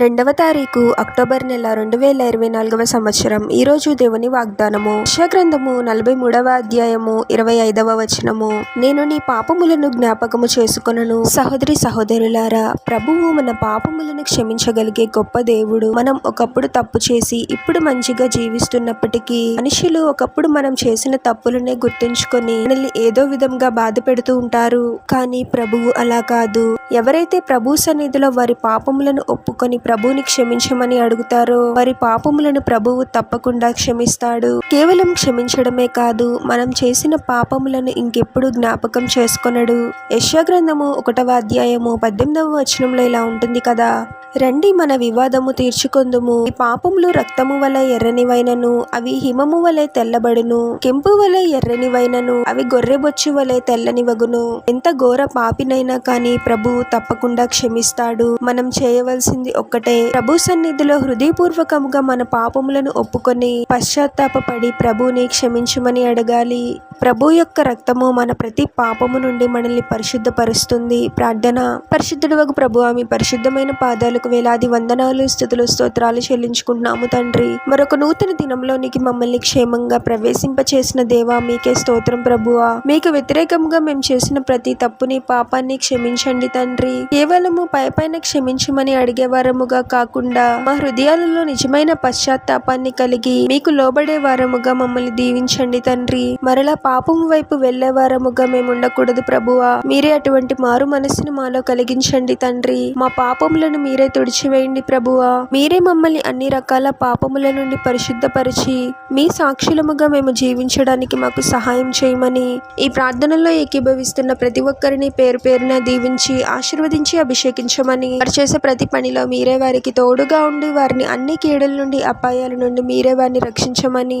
రెండవ తారీఖు అక్టోబర్ నెల రెండు వేల ఇరవై నాలుగవ సంవత్సరం. ఈరోజు దేవుని వాగ్దానము. గ్రంథము నలభై మూడవ అధ్యాయము ఇరవై ఐదవ వచనము. నేను నీ పాపములను జ్ఞాపకము చేసుకొనను. సహోదరి సహోదరులారా ప్రభువు మన పాపములను క్షమించగలిగే గొప్ప దేవుడు. మనం ఒకప్పుడు తప్పు చేసి ఇప్పుడు మంచిగా జీవిస్తున్నప్పటికీ మనుషులు ఒకప్పుడు మనం చేసిన తప్పులనే గుర్తుంచుకొని మనల్ని ఏదో విధంగా బాధ పెడుతూ ఉంటారు. కానీ ప్రభువు అలా కాదు. ఎవరైతే ప్రభు సన్నిధిలో వారి పాపములను ఒప్పుకొని ప్రభువుని క్షమించమని అడుగుతారో వారి పాపములను ప్రభువు తప్పకుండా క్షమిస్తాడు. కేవలం క్షమించడమే కాదు మనం చేసిన పాపములను ఇంకెప్పుడు జ్ఞాపకం చేసుకొనడు. యశ్వగ్రంథము ఒకటవ అధ్యాయము పద్దెనిమిదవ వచనంలో ఇలా ఉంటుంది కదా రండి మన వివాదము తీర్చుకొందుము. ఈ పాపములు రక్తము వలె ఎర్రనివైనను అవి హిమము వలె తెల్లబడును. కెంపు వలె ఎర్రనివైనను అవి గొర్రెబొచ్చు వలె తెల్లనివగును. ఎంత ఘోర పాపినైనా కానీ ప్రభు తప్పకుండా క్షమిస్తాడు. మనం చేయవలసింది ఒక్కటే. ప్రభు సన్నిధిలో హృదయపూర్వకముగా మన పాపములను ఒప్పుకొని పశ్చాత్తాపపడి ప్రభుని క్షమించమని అడగాలి. ప్రభు యొక్క రక్తము మన ప్రతి పాపము నుండి మనల్ని పరిశుద్ధపరుస్తుంది. ప్రార్థన. పరిశుద్ధుడు ప్రభు ఆమె పరిశుద్ధమైన పాదాలకు వేలాది వందనాలు స్థుతులు స్తోత్రాలు చెల్లించుకుంటున్నాము తండ్రి. మరొక నూతన దినంలోనికి మమ్మల్ని క్షేమంగా ప్రవేశింపచేసిన దేవా మీకే స్తోత్రం ప్రభువా మీకు వ్యతిరేకంగా మేము చేసిన ప్రతి తప్పుని పాపాన్ని క్షమించండి తండ్రి. కేవలము పై పైన క్షమించమని అడిగేవారముగా కాకుండా మా హృదయాలలో నిజమైన పశ్చాత్తాపాన్ని కలిగి మీకు లోబడే వారముగా మమ్మల్ని దీవించండి తండ్రి. మరలా పాపము వైపు వెళ్ళే వారముగా మేము ఉండకూడదు ప్రభువా. మీరే అటువంటి మారు మనస్సును మాలో కలిగించండి తండ్రి. మా పాపములను మీరే తుడిచివేయండి ప్రభువా. మీరే మమ్మల్ని అన్ని రకాల పాపముల నుండి పరిశుద్ధపరిచి మీ సాక్షులముగా మేము జీవించడానికి మాకు సహాయం చేయమని ఈ ప్రార్థనలో ఏకీభవిస్తున్న ప్రతి ఒక్కరిని పేరు పేరున దీవించి ఆశీర్వదించి అభిషేకించమని వారు చేసే ప్రతి పనిలో మీరే వారికి తోడుగా ఉండి వారిని అన్ని కీడల నుండి అపాయాల నుండి మీరే వారిని రక్షించమని